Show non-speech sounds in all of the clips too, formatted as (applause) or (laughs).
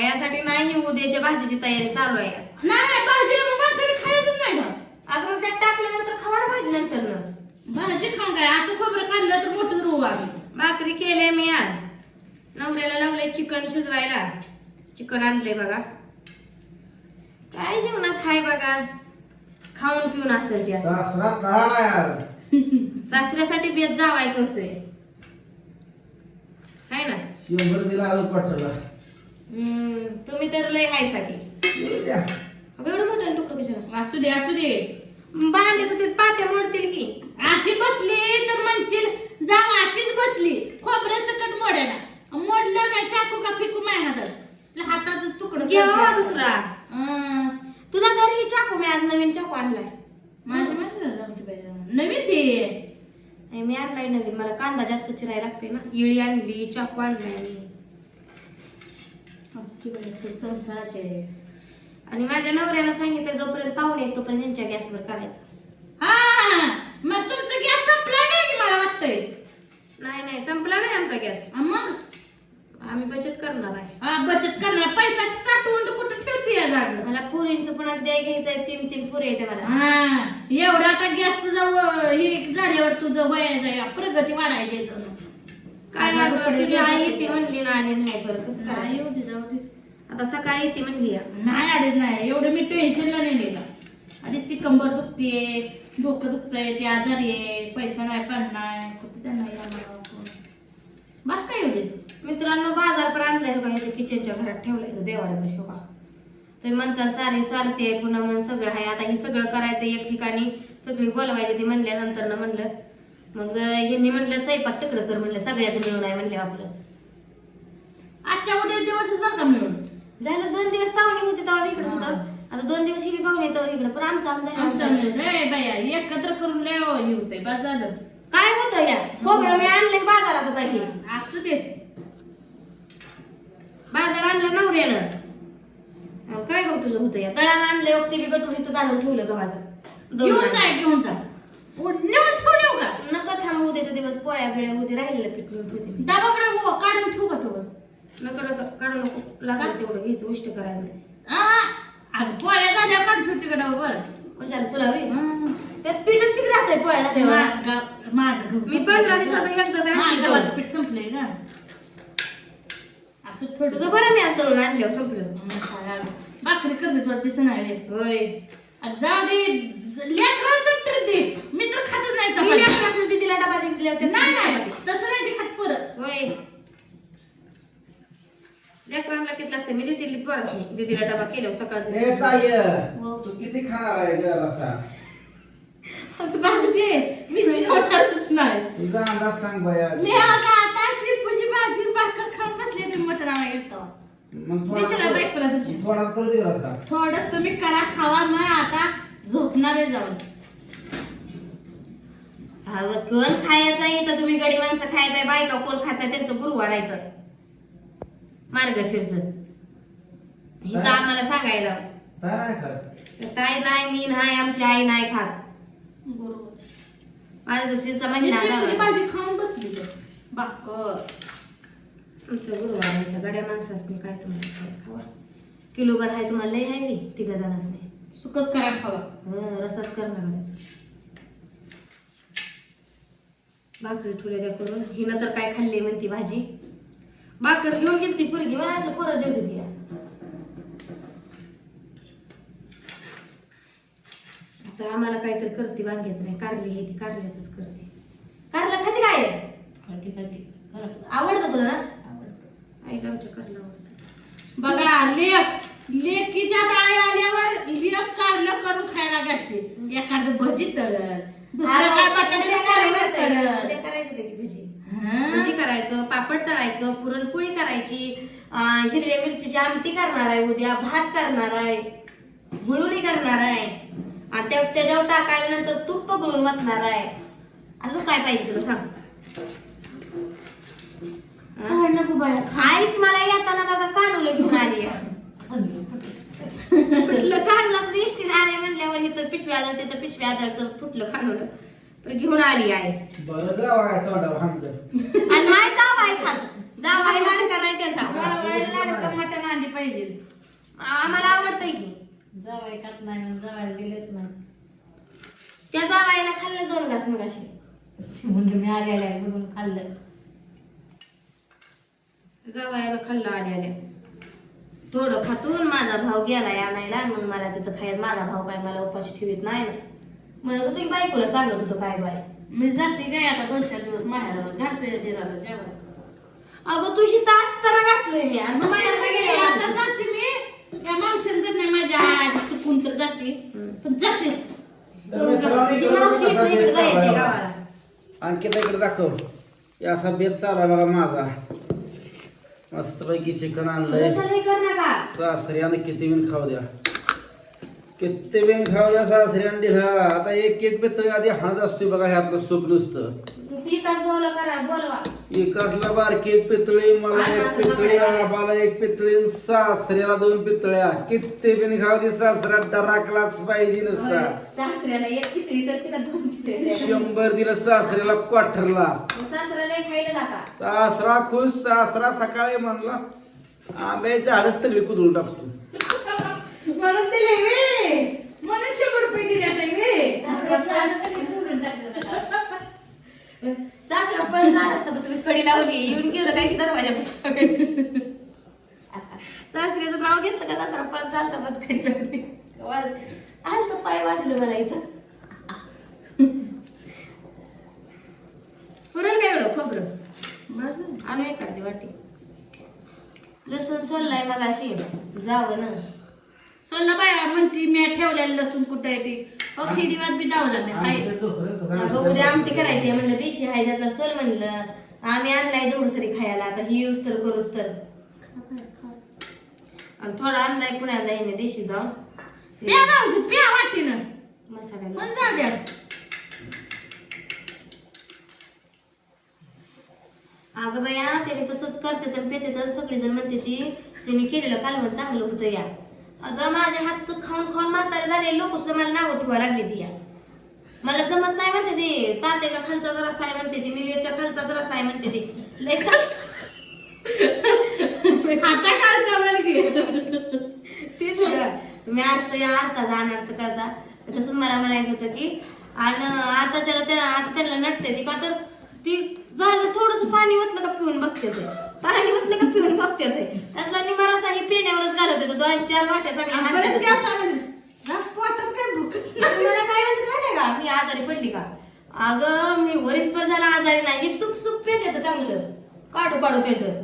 खायासाठी नाही उद्याच्या भाजीची तयारी चालू आहे. नाही भाजीला मग माणसाने खायचंच नाही का अगं मग त्यात टाकल्यानंतर खावा ना भाजी नंतर ना. भाजी खाऊन काय असं खोबरं खाल्लं तर मोठं रोग आली भाकरी केले मी आज. नवऱ्याला लावले चिकन शिजवायला. चिकन आणलंय बघा. काय जेवणात हाय बघा. खाऊन पिऊन असेल ते असं. सासरा तराडा यार सासऱ्यासाठी बेत जावाय करतोय. हाय ना? शंभर दिला आलं पाठवला हम्म, तुम्ही तर लय द्या. अगं एवढं मोठं तुकडं कशाला? असू दे असू दे. भांड्याचं ते पात्या मोडतील की. अशी बसली तर म्हणशील जा अशीच बसली. खोबरं सकट मोडायला. मोडलं काय चाकू का फिकू माय हातात? हाताचं तुकडं घ्यावा करते. दुसरा. हं. तुला घरी चाकू मी आज नवीन चाकू आणलाय. माझ्या बाई. नवीन ते नाही, मी आणलाय नवीन. मला कांदा जास्त चिरायला लागते ना. इळी आणली चाकू आणलाय बाई, ते संसाराचे. आणि माझ्या नवऱ्याला सांगितलं जोपर्यंत पाहुणे आहेत तोपर्यंत त्यांच्या गॅसवर करायचं. हा मग तुमचं गॅस संपला काय की मला वाटतंय? नाही नाही संपला नाही आमचा गॅस. मग? आम्ही बचत करणार आहे. हा, बचत करणार. पैसा साठवून कुठं ठेवते या जागा मला पुरींचं पण द्याय घ्यायचंय तीन तीन पुरे येते मला. हा एवढं आता गॅस तुझं हे झाल्यावर तुझं वय जाय प्रगती वाढायची. काय तुझी आई येते म्हणली ना आली नाही बरं कसं नाही येऊ दे, जाऊ. आता सकाळी येते म्हणली या. नाही आलेच नाही एवढं मी टेन्शनला नाही नेलं. आधीच ती कंबर दुखते डोकं दुखतंय ते आजारी आहे पैसा नाही पण नाही कुठे त्यांना कोण. बस काय दे मित्रांनो बाजार पण आणलाय का इथे किचनच्या घरात ठेवलाय इथं देवाला कशी का तुम्ही म्हणसाल सारे सारते पुन्हा मग सगळं आहे. आता हे सगळं करायचं एक ठिकाणी सगळी बोलवायची ती म्हणल्यानंतर ना म्हणलं मग ह्यांनी म्हणलं स्वयंपाक तिकडं कर म्हणलं सगळ्याचं मिळून आहे म्हणलं आपलं. आजच्या उद्या दिवसच बरं का मिळून? झालं दोन दिवस पाहुणे होते तेव्हा इकडे सुद्धा. आता दोन दिवस ही बी पाहुणे तेव्हा इकडे. पण आमचं आमचं आमच्या लय बाया एकत्र करून लय हो होतंय बस झालं काय होतं या? खोबरं मी आणले बाजारात आता हे? असं ते बाजार आणलं नवऱ्यानं? अहो, काय बघ तुझं होतं या? दळानं आणलं योग ते बी गटून इथं जाणून ठेवलं गव्हाचं घेऊन आणलं. जा घेऊन जा. ओ, नेऊन ठेवू येऊ का? नको थांबू उद्याच्या दिवस पोळ्या बिळ्या होते राहिलेलं ठेवते मी. डबा बरं हो काढून ठेवू का तो नको नको काढू नको लागलं तेवढं घ्यायचं उष्ट करायला. अगं पोळ्या झाल्या बरं कशाला तुला बी. त्यात पीठच किती राहतंय पोळ्या झाल्यावर मा- माझं गहू मी संपलंय. पंधरा दिवसाचं एकदाच आणलं माझं गहू. गव्हाचं पीठ संपलंय का असं थोडं तुझं बरं मी आज दळून आणल्यावर संपलं. भाकरी करते तुला दिसत नाही व्हय. होय. अरे जाऊ दे. लेकरांचं तर दे. मी तर खातच नाही मी चपाती. लेकराचं दीदीला डबा दिसले होते नाही नाही. तसं नाही ते खात परत होय लेकरांना किती लागतं मी दीदी परत नाही दीदीला डबा केल्यावर ए सकाळचं ताई हो. तू किती खाणार आहे ग रसा बाबूजी मी जेवणारच नाही तुझा अंदाज सांग बया मी आता आता श्रीपूची भाजी भाकर खाऊन बसले तुम्ही मटण आणायला गेलतो मग विचारा बायकोला तुमची. थोडाच करू दे रसा थोडं तुम्ही करा खावा मग आता झोपणार आहे जाऊन हा कोण खायचं आहे तर तुम्ही गडी माणसं खायचं आहे बायका कोण खात त्यांचं गुरुवार आहे तर मार्गशीर्ष. हिथं काय? आम्हाला सांगायला. काय नाही खात. ताई नाही मी नाही आमची आई नाही खात. बरोबर. मार्गशीरचा मी महिना श्रीपूची आला. भाजी खाऊन बसली तर. भाकर आमचं गुरुवार आहे तर गड्या माणसाच काय तुम्हाला काय खावा? किलोभर आहे तुम्हाला लय आहे मी तिघ जणच नाही सुकच करा खावा. हं, रसाच करणं करायचं भाकरी ठुल्या द्या करून. हिनं तर काय खाल्ली म्हणती भाजी? भाकर घेऊन गेली ती पोरगी म्हणायचं पोरं जेवते ती आता आम्हाला काहीतरी करते वांग्याचं नाही कारली आहे ती कारल्याच करते. कारला खाते काय? खाती खाती. आवडतं तुला ना. आईला आमच्या कारला आवडतं. बघा लेख लेकीच्या दाय आल्यावर लेख काढलं करून खायला घातली एखादं भजी तळल दुसरं काय बटाट्याचं कालवण तळल. करायची भजी? हं? भजी करायचं पापड तळायचं पुरणपोळी करायची हिरव्या मिरचीची आमटी करणार आहे उद्या भात करणार आहे गुळुणी करणार आहे. आणि त्या त्याच्यावर टाकायला नंतर तूप गुळून वाटणार आहे. असं काय पाहिजे तुला सांग. आईच मला येताना बघा कानूला घेऊन आली. फुटलं (laughs) काढलं तर इष्टीला आले म्हणल्यावर इथं पिशव्या आदळ तिथं पिशव्या आदळ करत फुटलं कानूला. तर घेऊन आली आहे. बरं जावा काय तोंडावर हाणलं आणि नाही जाव आहे खात जाव आहे लाडका नाही त्याचा वाळवायला लाडकं मटण आणली पाहिजे. आम्हाला आवडतंय की. जावाय खात नाही म्हणून जावायला दिलेच नाही. त्या जावायला खाल्लं दोन घास मग अशी ते म्हणलं मी आलेल्या आहे बघून खाल्लं. जावायला खाल्लं आले आले थोडं खातून माझा भाव गेलाय आणायला आणि मग मला तिथं खायचं. माझा भाव काय मला उपाशी ठेवीत नाही ना. म्हणत होतो की बायकोला सांगत होतो काय बाय. मी जाते काय आता दोन चार दिवस माहेरावर घालतोय दिराला जेवण अगं तू ही तास तर घातलंय मी. आणि मग माहेरला गेले आता जाते मी. या मावशीन तर नाही माझ्या आजी चुकून तर जाते. पण जाते. तर मित्रांनो, इकडं मावशी इकडे जायची गावाला. आणखी इकडे दाखव. असा बेत चालू आहे बघा माझा. मस्तपैकी चिकन आणलंय. तसं नाही कर नका सासऱ्यानं किती बिन खाऊ द्या. किती बिन खाऊ द्या सासऱ्यानं दिला आता एक एक पितळी आधी हाणत असतोय बघा ह्यातलं सूप नुसतं. ती तास भावला करा बोलवा. एकासला बारकी एक पितळी मला एक पितळी. आबाला एक पितळी सासऱ्याला दोन पितळ्या. किती बिन दे सासरा डराकलाच पाहिजे नुसता. सासऱ्याला एक खिचडी तर तिला दोन खिचडी शंभर दिलं सासऱ्याला क्वार्टरला. सासऱ्याला एक खायला टाका सासरा खुश सासरा सकाळी म्हणला आंबे झाडं सगळी कुदळून टाकतो. म्हणून दिले वे म्हणून शंभर रुपये दिले वे सासरा पण झाला असता पण तुम्ही कडी लावली. येऊन गेलं काय की दरवाजा सासऱ्याचं नाव घेतलं का सासरा पण झालता पण कडी लावली. आलं तर पाय वाजलं मला इथं. पुरेल काय एवढं खोबरं? आणू एक काढते वाटी. लसूण सोललाय मग अशी जावं ना. सोनला बाया म्हणती मी ठेवलेलं लसूण कुठं आहे ती? हो खिडीवात बी दावला मी अगं उद्या आमटी करायची आहे म्हणलं देशी आहे त्यातला सोल म्हणलं. आम्ही आणलाय जेवढं सरी खायला आता ही यूज तर करूच तर. आणि थोडा आणलाय पुण्याला येणे देशी जाऊन. प्या मावशी प्या वाटीनं. मसाल्याला. पण जाऊ द्या. अगं बाया त्याने तसंच करते तर पेते तर सगळेजण म्हणते ती त्यांनी केलेलं कालवण चांगलं होतं या. अगं माझ्या हातचं खाऊन खाऊन म्हातारे झाले लोक सुद्धा मला नावं ठेवायला लागली ती मला जमत नाही म्हणते ती. तात्याच्या खालचा रस्ता आहे म्हणते ती. निलेच्या खालचा रस्ता आहे म्हणते ती. लय खालचा आता की? तेच. तुम्ही अर्थ या अर्थाचा अनर्थ करता. तसंच मला म्हणायचं होतं की आणि आताच्याला त्या आता त्यांना नटते ती का तर ती झालं थोडस पाणी ओतलं का पिऊन बघते ते. पाणी ओतलं का पिऊन बघते ते. त्यातला निवारासा ही पिण्यावरच घालवते तो दोन चार वाट्या चांगल्या पोटात काय भूकच नाही. मला काय म्हणतात माहितीये का? मी आजारी पडली का? अगं मी वरीसभर झाला आजारी नाही. हे सुप सुप पेत येतं चांगलं. काढू काढू त्याचं.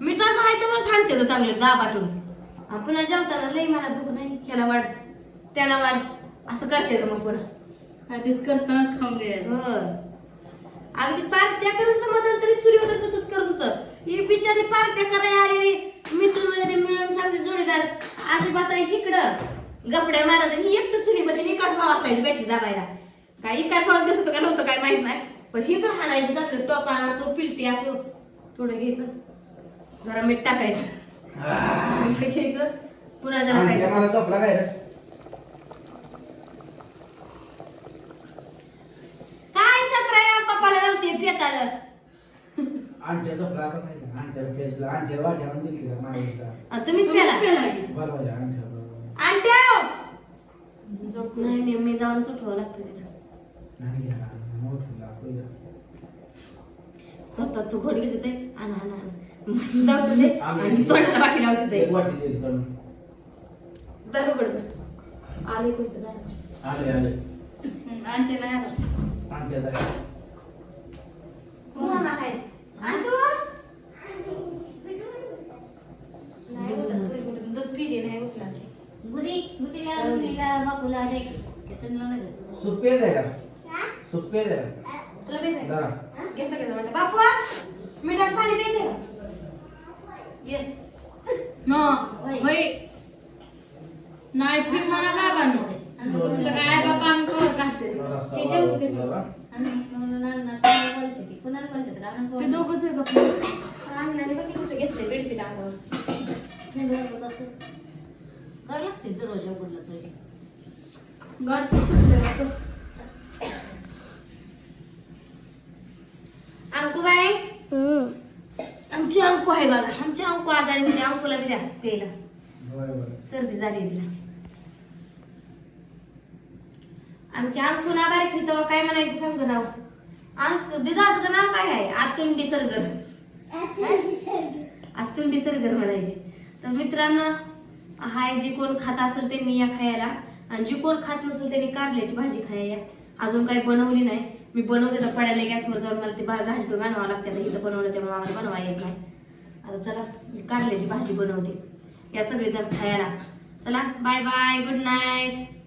मिठाचं आहे तर बरं थांबते तो चांगलं दाबाटून आणि पुन्हा जेवताना लई मला भूक नाही. ह्याला वाढ त्याला वाढ. असं करते तर मग पुन्हा. आधीच करतानाच खाऊन हो. अगदी पार्ट्या करत तर मध्यंतरी सूर्योदय तसंच करत होतं. ही बिचारी पार्ट्या करायला आलेली. मध्ये मिळून सांगते जोडीदार. अशी बसायची इकडं. गपड्या मारत आणि ही एकटं चुली बसून एकाच भाव असायची बॅटरी दाबायला. काय एकाच भाव देत होतं का नव्हतं काय माहीत नाही. पण ही तर हाणायचं चांगलं टोपा असो पिलटी असो. थोडं घ्यायचं. जरा मीठ टाकायचं. घ्यायचं. पुन्हा जरा खायचं मला झोपला काय रे? काय चक्रायला झोपला आता काय नाही. दिली का मागेला आणि तुम्हीच पेला बरोबर आहे, आंट्या बरोबर. आणत्या नाही मी मी जाऊन उठवावं लागतं तिला. नाही घ्या, मोठीला, पहिलं. स्वतः तू घोडी घेते ते. आण आण आण. जाऊ ते. आणि तोंडाला वाटी लावते ते. एक वाटी देईल करून. दारू पडत आले कुठं? दारू आले आले. आणते नाही मुलांना काय आणतो. नाही उठत, दूध पिले नाही उठला. गुडी गुडीला बापूला दे का? तुला का? हा? घे सगळं. बापू मिठात पाणी ये. न, होय. नाही फ्री मला बाबांनो काय बाबा. करत कोणाला ती? कारण कोण- दोघंच आहे का अण्णाने बघ कसं घेतलंय बेडशीट अंगावर थंड वाजत असेल. करावं लागते दररोज उघडलं तरी. गाठ सुटले वाटतं. अंकू बाई आमची अंकू आहे बघा. आमच्या अंकू आजारी म्हणजे अंकूला बी द्या प्यायला. सर्दी झाली तिला. आमच्या अंकू ना बारीक होतं. काय म्हणायचे सांग नाव? अंक दिदा तुझं नाव काय आहे? आतुंडी सरगर. आतुंडी सरगर. म्हणायचे. तर मित्रांनो हाय जी कोण खात असेल त्यांनी या खायला. आणि जी कोण खात नसेल त्यांनी कारल्याची भाजी खायला अजून काही बनवली नाही. मी बनवते तर पडायला गॅसवर जाऊन मला ते घास बी घालावं लागते आता इथं बनवलं त्यामुळे आम्हाला बनवा येत नाही. आता चला मी कारल्याची भाजी बनवते. या सगळेजण खायला. चला बाय बाय गुड नाईट